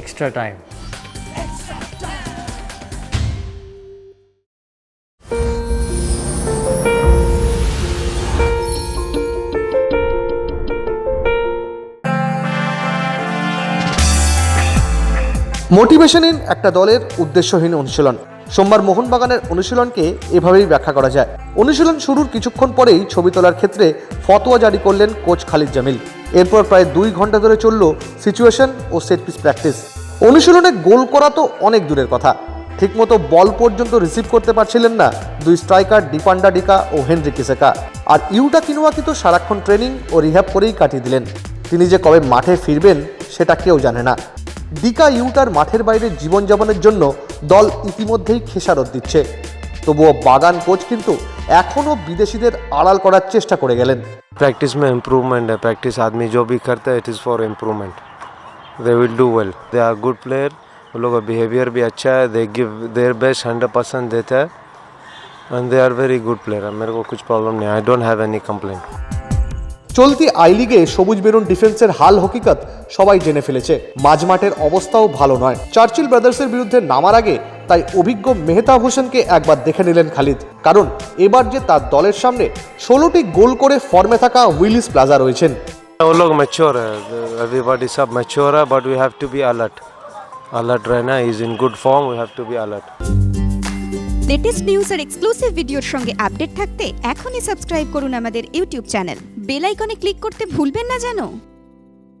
extra time. মোটিভেশনহীন একটা দলের উদ্দেশ্যহীন অনুশীলন। সোমবার মোহনবাগানের অনুশীলনকে এভাবেই ব্যাখ্যা করা যায়। অনুশীলন শুরুর কিছুক্ষণ পরেই ছবি তোলার ক্ষেত্রে ফতোয়া জারি করলেন কোচ খালিদ জামিল। এরপর প্রায় দুই ঘণ্টা ধরে চলল সিচুয়েশন ও সেট পিস প্র্যাকটিস অনুশীলনে গোল করা তো অনেক দূরের কথা। ঠিকমতো বল পর্যন্ত রিসিভ করতে পারছিলেন না দুই স্ট্রাইকার ডিপান্ডা ডিকা ও হেনরি কিসেকা। আর ইউটা কিনোয়াকি তো সারাক্ষণ ট্রেনিং ও রিহ্যাব করেই কাটিয়ে দিলেন। তিনি যে কবে মাঠে ফিরবেন, সেটা কেউ জানে না। ডিকা ইউটার মাঠের বাইরে জীবনযাপনের জন্য দল ইতিমধ্যেই খেসারত দিচ্ছে। তবুও বাগান কোচ কিন্তু এখনও বিদেশিদের আড়াল করার চেষ্টা করে গেলেন प्रैक्टिस में इम्प्रूवमेंट है प्रैक्टिस आदमी जो भी करता है it is for improvement they will do well they are good player वो लोग का बिहेवियर भी अच्छा है they give their best hundred percent देता है and they are very good player मेरे को कुछ प्रॉब्लम नहीं I don't have any complaint চলতি আই লিগে সবুজ বেরুন ডিফেন্সের হাল হকিকত সবাই জেনে ফেলেছে মাঝমাঠের অবস্থাও ভালো নয় চার্চিল ব্রাদার্সের বিরুদ্ধে নামার আগে তাই অভিজ্ঞ মেহতাব হোসেনকে একবার দেখে নিলেন খালিদ কারণ এবার যে তার দলের সামনে ষোলোটি গোল করে ফর্মে থাকা উইলিস প্লাজা রয়েছেন वो लोग मैच्योर है एवरीबॉडी सब मैच्योर है but we have to be alert alert रहना is in good form we have to be alert latest news R exclusive ভিডিওর সঙ্গে আপডেট থাকতে এখনই সাবস্ক্রাইব করুন আমাদের ইউটিউব চ্যানেল বেল আইকনে ক্লিক করতে ভুলবেন না জানো